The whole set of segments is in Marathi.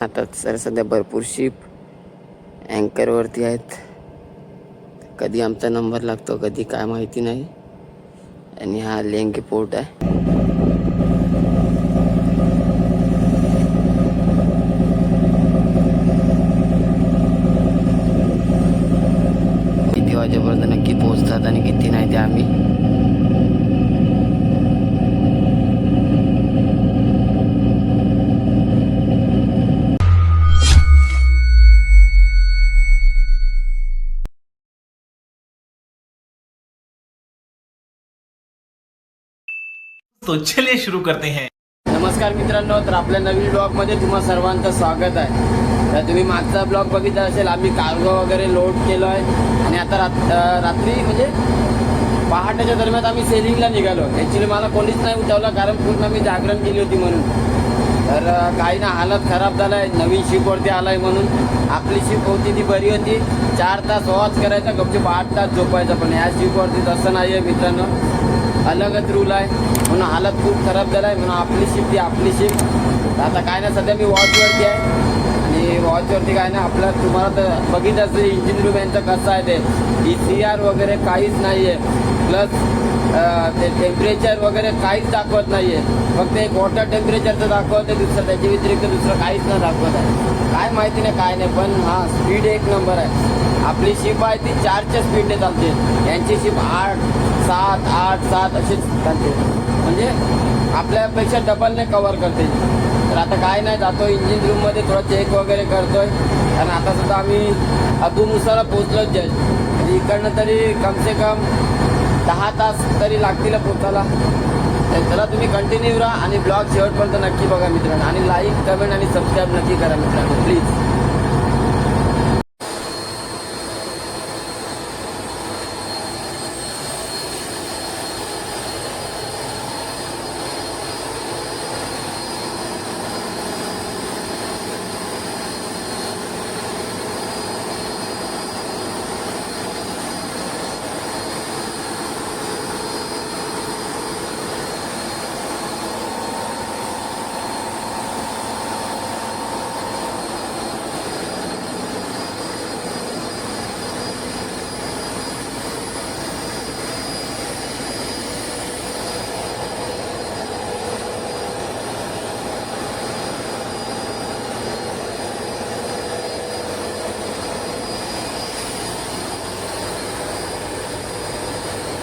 आता सर सध्या भरपूर शिप अँकरवरती आहेत. कधी आमचा नंबर लागतो कधी काय माहिती नाही. आणि हा लेंगे पोर्ट आहे. किती वाजेपर्यंत नक्की पोहोचतात आणि किती नाही ते आम्ही तो चलिए शुरू करते हैं। नमस्कार मित्रांनो तर आपल्या नवीन ब्लॉगमध्ये तुम्हा सर्वांचं स्वागत आहे. तर तुम्ही मागचा ब्लॉग बघितला असेल आम्ही कार्गो वगैरे लोड केलो आहे. आणि आता रात्री म्हणजे पहाटेच्या दरम्यान आम्ही सेलिंगला निघालो. ॲक्च्युली मला कोणीच नाही उठवलं कारण पूर्ण मी जागरण केली होती म्हणून. तर काही ना हालत खराब झाला आहे नवीन शिपवरती आला आहे म्हणून. आपली शिप होती ती बरी होती. चार तास वॉच करायचा गपचूप आठ तास झोपायचा. पण ह्या शिपवरती तसं नाही आहे मित्रांनो. अलगच रूल आहे. म्हणून हालत खूप खराब झाला आहे म्हणून आपली शिफ्ट ती आपली शिफ्ट आता काय नाही सध्या मी वॉचवरती आहे. आणि वॉचवरती काय नाही आपलं तुम्हाला तर बघितलं असेल इंजिन रूम यांचं कसं आहे ते. ई सी आर वगैरे काहीच नाही आहे प्लस ते टेम्परेचर वगैरे काहीच दाखवत नाही आहे फक्त एक वॉटर टेम्परेचरचं दाखवत आहे दुसरं त्याच्या व्यतिरिक्त दुसरं काहीच न दाखवत आहे. काय माहिती नाही काय नाही पण हा स्पीड एक नंबर आहे. आपली शिप आहे ती चारच्या स्पीडने चालते. यांची शिप आठ सात आठ सात असेच चालते म्हणजे आपल्यापेक्षा डबलने कवर करते. तर आता काय नाही जातो इंजिन रूममध्ये थोडं चेक वगैरे करतोय. कारण आता सुद्धा आम्ही अबू मुसाला पोचलोच जस्ट. म्हणजे इकडनं तरी कम से कम दहा तास तरी लागतील पोचायला तर चला तुम्ही कंटिन्यू राहा आणि ब्लॉग शेवटपर्यंत नक्की बघा मित्रांनो. आणि लाईक कमेंट आणि सबस्क्राईब नक्की करा मित्रांनो प्लीज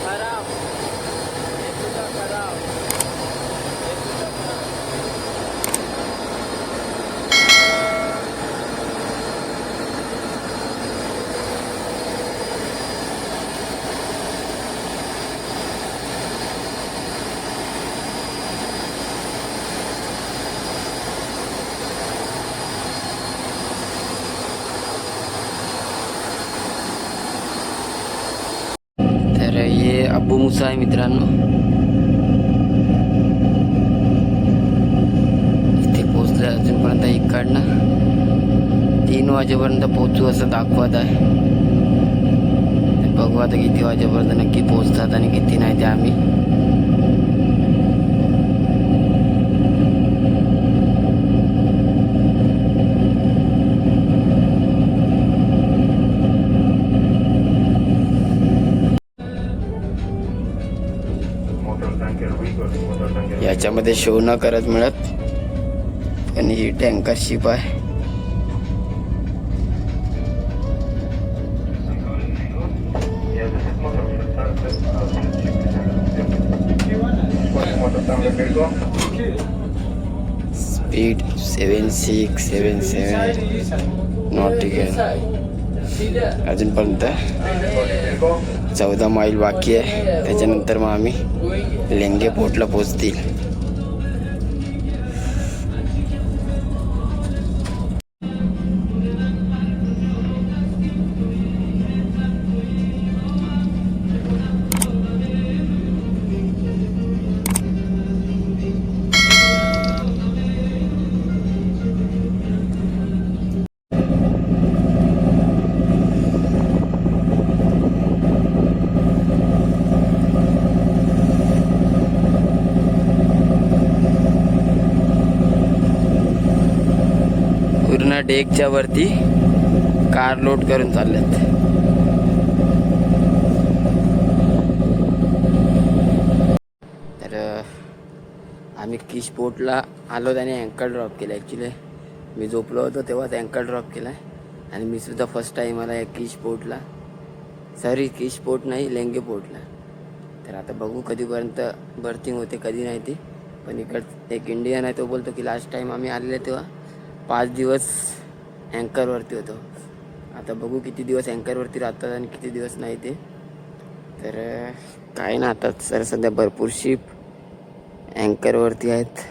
खराब हे सुद्धा खराब हे सुद्धा खराब तर हे अब्बू मुसा आहे मित्रांनो. इथे पोचलं अजूनपर्यंत इकडनं. तीन वाजेपर्यंत पोचू असं दाखवत आहे. बघू आता किती वाजेपर्यंत नक्की पोचतात आणि किती नाही ते आम्ही याच्यामध्ये शो न करत मिळत. आणि ही टँकर शिप आहे. Speed seven six seven seven nautical अजूनपर्यंत चौदा माईल बाकी आहे. त्याच्यानंतर मग आम्ही लेंगे पोर्टला पोचतील पूर्ण डेकच्या वरती कार लोड करून चालल्यात तर आम्ही किश पोर्टला आलो त्याने अँकर ड्रॉप केला. ॲक्च्युली मी झोपलो होतो तेव्हाच अँकर ड्रॉप केला. आणि मी सुद्धा फर्स्ट टाईम आला या किश पोर्टला सॉरी किश पोर्ट नाही लेंगे पोर्टला तर आता बघू कधीपर्यंत बर्थिंग होते कधी नाही ती. पण इकड एक इंडियन आहे तो बोलतो की लास्ट टाईम आम्ही आलेले तेव्हा पाच दिवस अँकरवरती होतो. आता बघू किती दिवस अँकरवरती राहतात आणि किती दिवस नाही ते. तर काय ना आता सर सध्या भरपूर शिप अँकरवरती आहेत.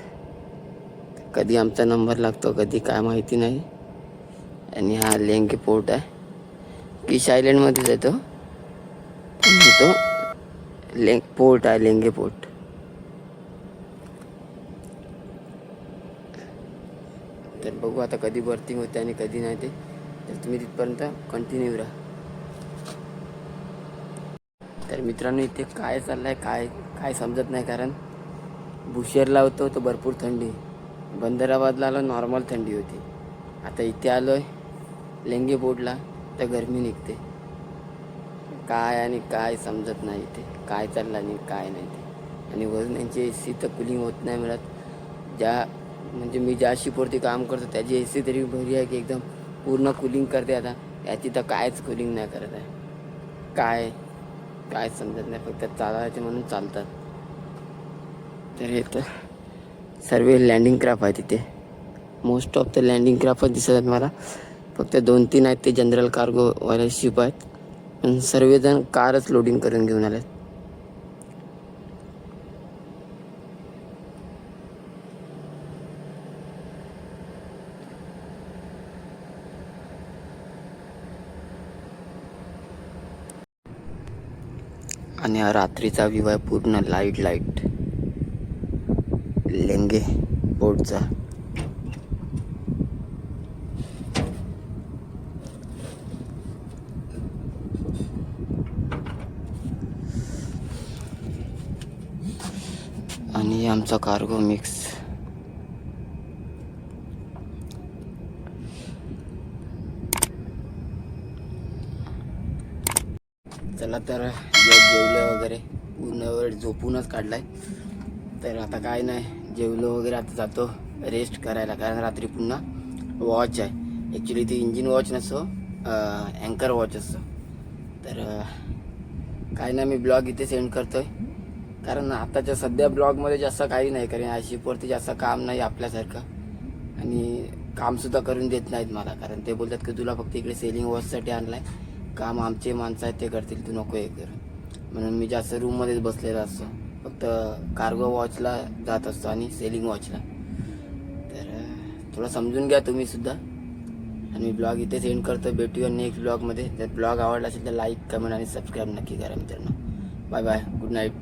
कधी आमचा नंबर लागतो कधी काय माहिती नाही. आणि हा लेंगे पोर्ट आहे. किश आयलंडमध्येच आहे तो. तो लेंग पोर्ट आहे लेंगे पोर्ट तर बघू आता कधी बर्थिंग होते आणि कधी नाही ते. तर तुम्ही तिथपर्यंत कंटिन्यू राहा. तर मित्रांनो इथे काय चाललं आहे काय काय समजत नाही कारण बुशेरला होतो तर भरपूर थंडी. बंदराबादला आलो नॉर्मल थंडी होती. आता इथे आलो आहे लेंगे बोर्डला तर गरमी निघते. काय आणि काय समजत नाही इथे. काय चाललं आणि काय नाही ते. आणि वरून यांची ए सी तर कुलिंग होत नाही मिळत. ज्या म्हणजे मी ज्या शिपवरती काम करतो त्याची ए सी तरी भरी आहे की एकदम पूर्ण कुलिंग करते आता. याची तर कायच कुलिंग नाही करत आहे. काय? काय समजत नाही फक्त चालायचे म्हणून चालतात. तर हे तर सर्व लँडिंग क्राफ्ट आहे तिथे. Most of the landing craft दिसत आहेत मला. फक्त दोन तीन आहेत ते जनरल कार्गोवाले शिप आहेत. पण सर्वजण कारच लोडिंग करून घेऊन आले आहेत आणि हा रात्रीचा व्ह्यू आहे पूर्ण लाइट लाइट लेंगे बोटचा. आणि आमचा कार्गो मिक्स चला तर जेवलं वगैरे पूर्ण वेळ झोपूनच काढलाय. तर आता काय नाही जेवलो वगैरे आता जातो रेस्ट करायला कारण रात्री पुन्हा वॉच आहे. ॲक्च्युली ती इंजिन वॉच नसतो अँकर वॉच असतो. तर काय नाही मी ब्लॉग इथे सेंड करतोय. कारण आताच्या सध्या ब्लॉगमध्ये जास्त काही नाही कारण आशिपवरती जास्त काम नाही आपल्यासारखं. आणि कामसुद्धा करून देत नाहीत मला कारण ते बोलतात की तुला फक्त इकडे सेलिंग वॉचसाठी आणलाय. काम आमचे माणसं आहेत ते करतील तू नको हे करून म्हणून मी जास्त रूममध्येच बसलेला असतो. फक्त कार्गो वॉचला जात असतो आणि सेलिंग वॉचला तर थोडं समजून घ्या तुम्ही सुद्धा. आणि ब्लॉग इथे सेंड करतो. भेटूया नेक्स्ट ब्लॉगमध्ये जर ब्लॉग आवडला असेल तर लाईक कमेंट आणि सबस्क्राईब नक्की करा मित्रांनो. Bye bye good night